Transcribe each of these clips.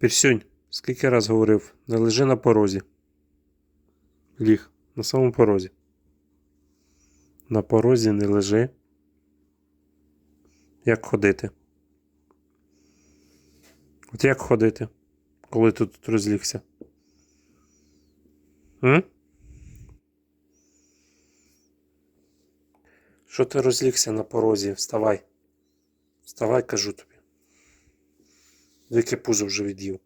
Пірсюнь, скільки раз говорив, не лежи на порозі. Ліг, на самому порозі. На порозі не лежи. Як ходити? От як ходити, коли ти тут розлігся? М? Що ти розлігся на порозі? Вставай. Вставай, кажу тобі. Яке пузо вже від'їв.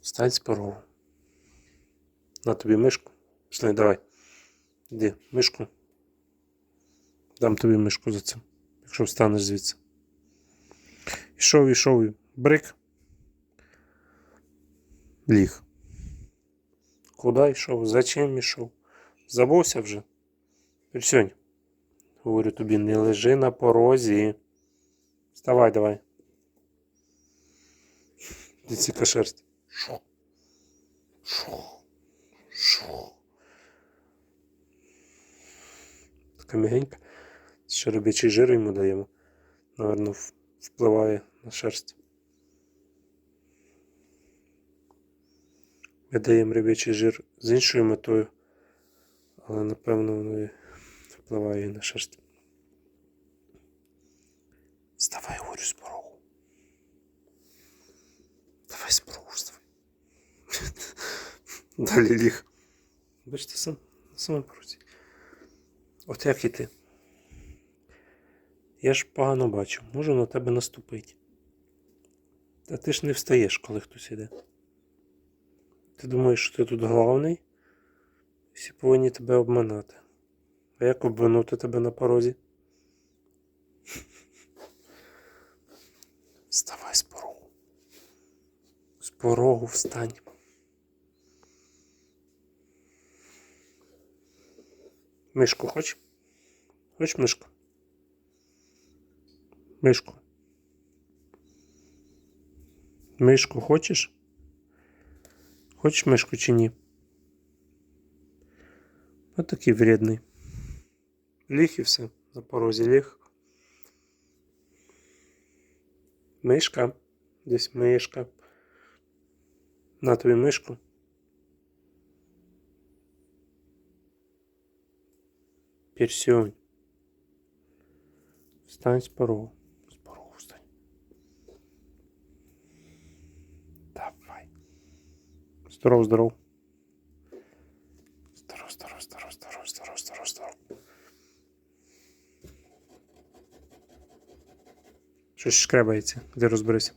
Встань з порогу. На тобі мишку. Пішли, давай. Іди, мишку. Дам тобі мишку за це, якщо встанеш звідси. Ішов, ішов, брик. Ліг. Куди йшов? Зачем ішов? Забувся вже? Пірсюнь. Говорю тобі, не лежи на порозі. Вставай, давай. Діціка шерсть. Шо? Шо? Шо? Така м'ягенька. Ще рибячий жир йому даємо. Наверно, впливає на шерсть. Ми даємо рибячий жир з іншою метою, але напевно воно впливає на шерсть. Вставай, говорю, з порогу. Давай з порогу вставай. Далі ліг. Бачите, сам, на самому порозі. От як іти? Я ж погано бачу, можу на тебе наступити. Та ти ж не встаєш, коли хтось іде. Ти думаєш, що ти тут головний? Всі повинні тебе обманати. А як обманути тебе на порозі? Вставай з порогу. З порогу встань. Мишку хоч? Хоч мишку? Мишку. Мишку хочеш? Хочеш мишку чи ні? Ось такий вредний. Ліг і все. На порозі ліг. Мишка. Десь мишка. На тобі мишку. Персюнь. Встань з порогу. З порогу встань. Давай. Здоров. Здоров, здоров, здоров, здоров, здоров, здоров, здоров. Щось шкребається. Де розберися.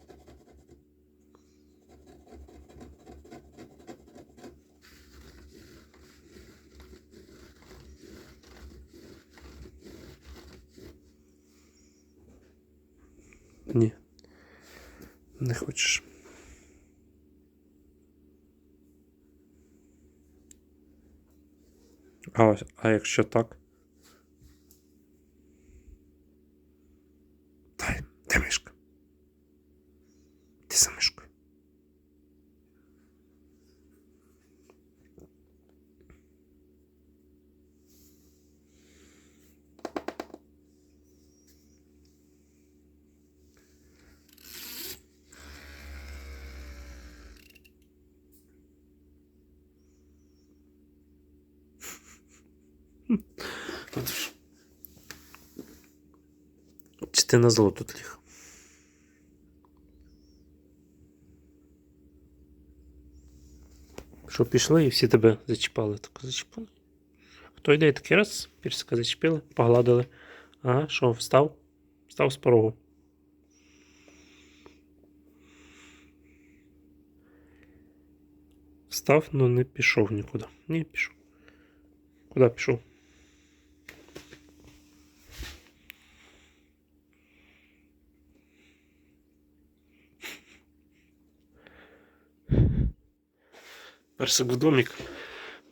Ні. Не хочеш. А, а якщо так? Де мишка? Ти за мишкою. Чи ти на зло тут? Що пішли і всі тебе зачіпали. Так зачіпали. Хто йде такий раз, пірсика зачепили, погладили. Ага, що, встав? Встав з порогу. Встав, але не пішов нікуди. Ні, пішов. Куди пішов? Персик в домик.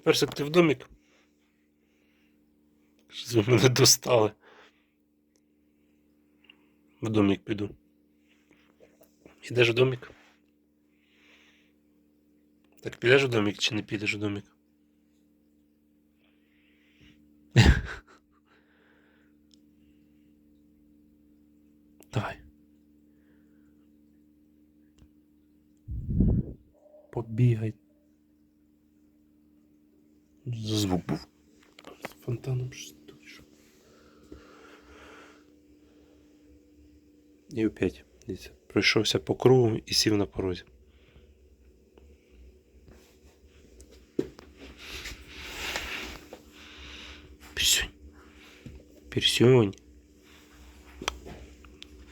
Персик, ти в домик? Щось ви мене достали. В домик піду. Ідеш в домик? Так підеш в домик чи не підеш в домик? Давай. Побігай. За звук був. З фонтаном щось. І опять, дивіться, пройшовся по кругу і сів на порозі. Пірсюнь. Пірсюнь.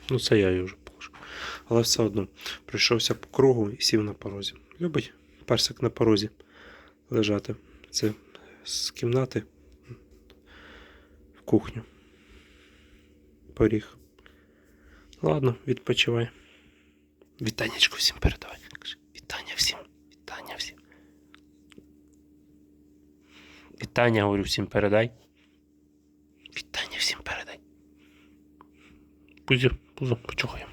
Ну, це я її вже положив. Але все одно пройшовся по кругу і сів на порозі. Любить персик на порозі лежати. Це з кімнати в кухню. Поріг. Ладно, відпочивай. Вітанечко всім передавай. Вітання всім. Вітання всім. Вітання, говорю, всім передай. Вітання всім передай. Пузі, пузо, почухаємо.